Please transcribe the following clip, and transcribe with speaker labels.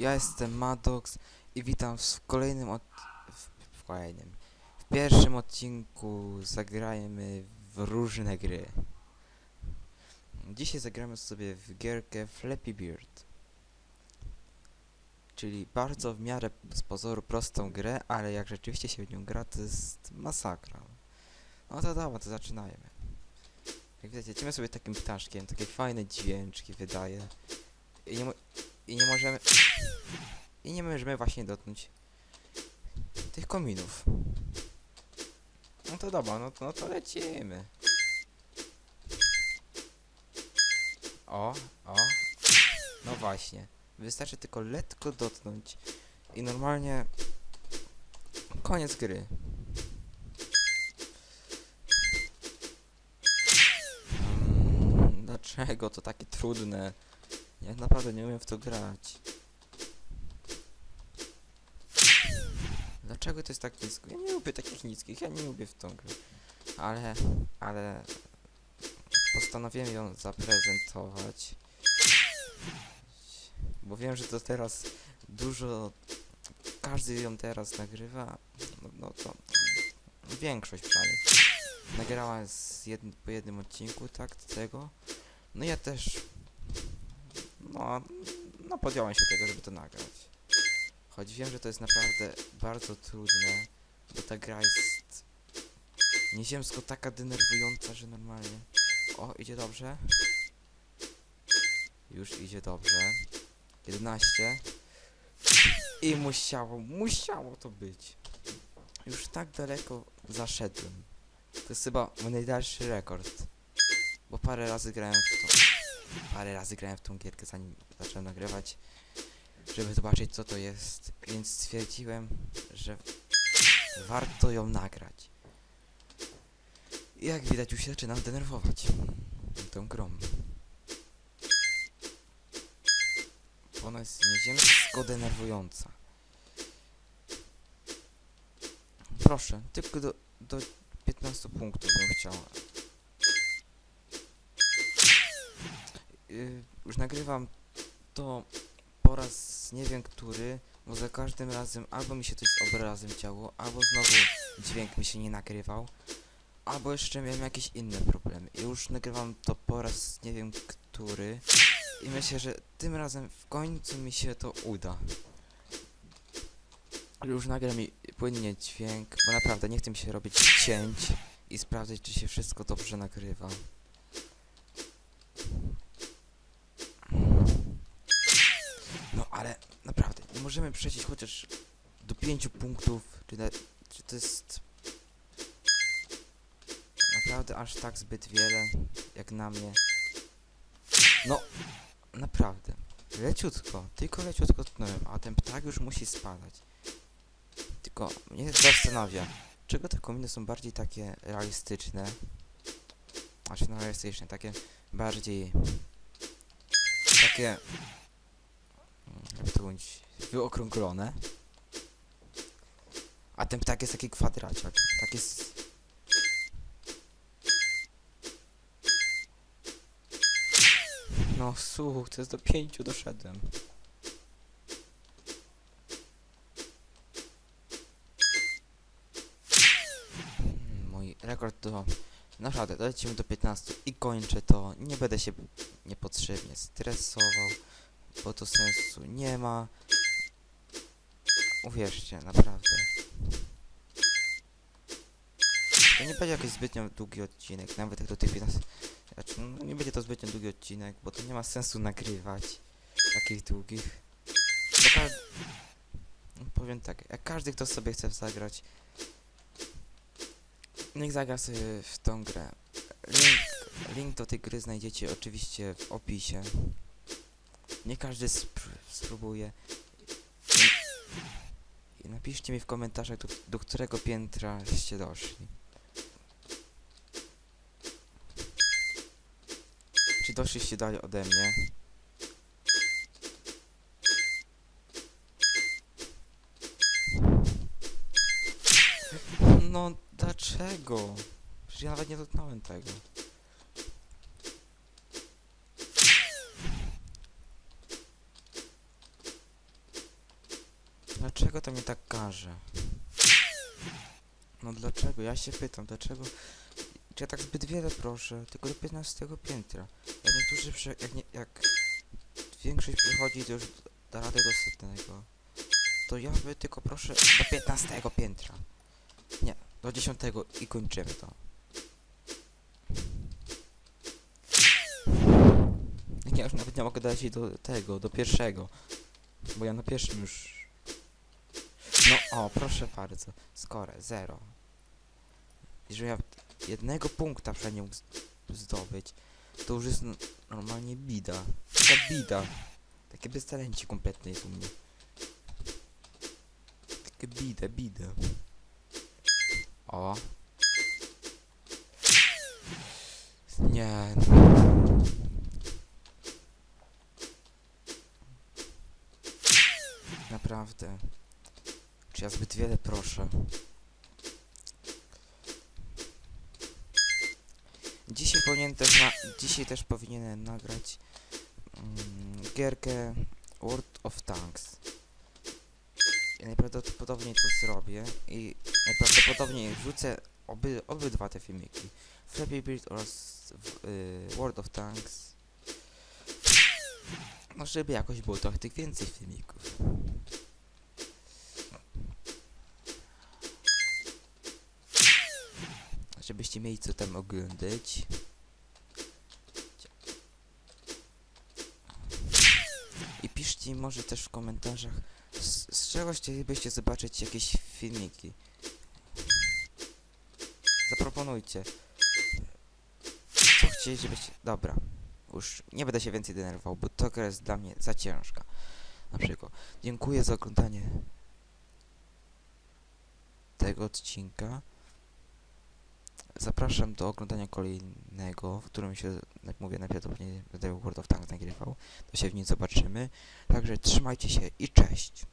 Speaker 1: ja jestem Maddox i witam w kolejnym od... w, w kolejnym. W pierwszym odcinku zagrajmy w różne gry. Dzisiaj zagramy sobie w gierkę Flappy Bird. Czyli bardzo w miarę z pozoru prostą grę, ale jak rzeczywiście się w nią gra, to jest masakra. No to dobra, to zaczynajmy. Jak widać, lecimy sobie takim ptaszkiem, takie fajne dźwięczki wydaje. I nie, mo- i nie możemy... I nie możemy właśnie dotknąć tych kominów. No to dobra, no to, no to lecimy. O, o. No właśnie. Wystarczy tylko lekko dotknąć i normalnie koniec gry. Dlaczego to takie trudne? Ja naprawdę nie umiem w to grać. Dlaczego to jest tak nisko? Ja nie lubię takich niskich, ja nie lubię w tą grę. Ale, ale postanowiłem ją zaprezentować. Bo wiem, że to teraz dużo, każdy ją teraz nagrywa, no, no to większość przynajmniej. Nagrała z po jednym odcinku, tak, tego. No ja też no, no podjąłem się tego, żeby to nagrać. Choć wiem, że to jest naprawdę bardzo trudne, bo ta gra jest nieziemsko taka denerwująca, że normalnie... O, idzie dobrze. Już idzie dobrze. 11. I musiało, musiało to być. Już tak daleko zaszedłem. To jest chyba mój najdalszy rekord. Bo parę razy grałem w to parę razy grałem w tą gierkę zanim zacząłem nagrywać, żeby zobaczyć co to jest, więc stwierdziłem, że warto ją nagrać. I jak widać już się zaczynam denerwować tą grą. Ona jest nieziemsko denerwująca. Proszę, tylko do, do 15 punktów bym chciała. y, już nagrywam to po raz nie wiem który, bo za każdym razem albo mi się coś z obrazem działo, albo znowu dźwięk mi się nie nagrywał, albo jeszcze miałem jakieś inne problemy. I już nagrywam to po raz nie wiem który i myślę, że tym razem w końcu mi się to uda. Już nagra mi płynnie dźwięk, bo naprawdę nie chcę mi się robić cięć i sprawdzać, czy się wszystko dobrze nagrywa. No ale naprawdę, nie możemy przejść chociaż do pięciu punktów, czy, na, czy to jest naprawdę aż tak zbyt wiele, jak na mnie. No, naprawdę, leciutko, tylko leciutko tknąłem, a ten ptak już musi spadać. Tylko mnie zastanawia, czego te kominy są bardziej takie realistyczne, znaczy no realistyczne, takie bardziej takie to wyokrąglone. A ten ptak jest taki kwadraciak. Tak jest... No sukces, do pięciu doszedłem. Mm, Mój rekord to... Naprawdę, lecimy do 15 i kończę to. Nie będę się niepotrzebnie stresował bo to sensu nie ma. Uwierzcie, naprawdę. To nie będzie jakiś zbytnio długi odcinek, nawet jak do tych 15... Znaczy, no, nie będzie to zbytnio długi odcinek, bo to nie ma sensu nagrywać takich długich. Bo. No, powiem tak, jak każdy, kto sobie chce zagrać, niech zagra sobie w tą grę. Link, link do tej gry znajdziecie oczywiście w opisie. Nie każdy sp spróbuje. I, napiszcie mi w komentarzach, do, do którego piętra żeście doszli. Czy doszliście dalej ode mnie? No, dlaczego? Przecież ja nawet nie dotknąłem tego. Dlaczego to mnie tak karze? No dlaczego? Ja się pytam, dlaczego? Czy ja tak zbyt wiele proszę? Tylko do 15 piętra. Jak niektórzy przy, jak, nie, jak większość przychodzi to już da radę do setnego. To ja by tylko proszę do 15 piętra. Nie, do 10 i kończymy to. Ja już nawet nie mogę dać jej do tego, do pierwszego. Bo ja na pierwszym już... No o, proszę bardzo. Skorę, zero. Jeżeli ja jednego punkta przynajmniej mógł zdobyć, to już jest normalnie bida. Taka bida. Takie beztalenci kompletne jest u mnie. Takie bide, bide. O. Nie. Naprawdę. Czy ja zbyt wiele proszę? Dzisiaj powinien też. Dzisiaj też powinienem nagrać mm, gierkę World of Tanks. I najprawdopodobniej to zrobię i najprawdopodobniej wrzucę oby, obydwa te filmiki. Flappy Bird oraz y, World of Tanks. No żeby jakoś było trochę tych więcej filmików. Żebyście mieli co tam oglądać. I piszcie może też w komentarzach, z, z czego chcielibyście zobaczyć jakieś filmiki. Zaproponujcie. Co chcieli, żebyście... Dobra. Już nie będę się więcej denerwował, bo to gra jest dla mnie za ciężka. Na przykład. Dziękuję za oglądanie tego odcinka. Zapraszam do oglądania kolejnego, w którym się, jak mówię, najprawdopodobniej będę World of Tanks nagrywał. To się w nim zobaczymy. Także trzymajcie się i cześć!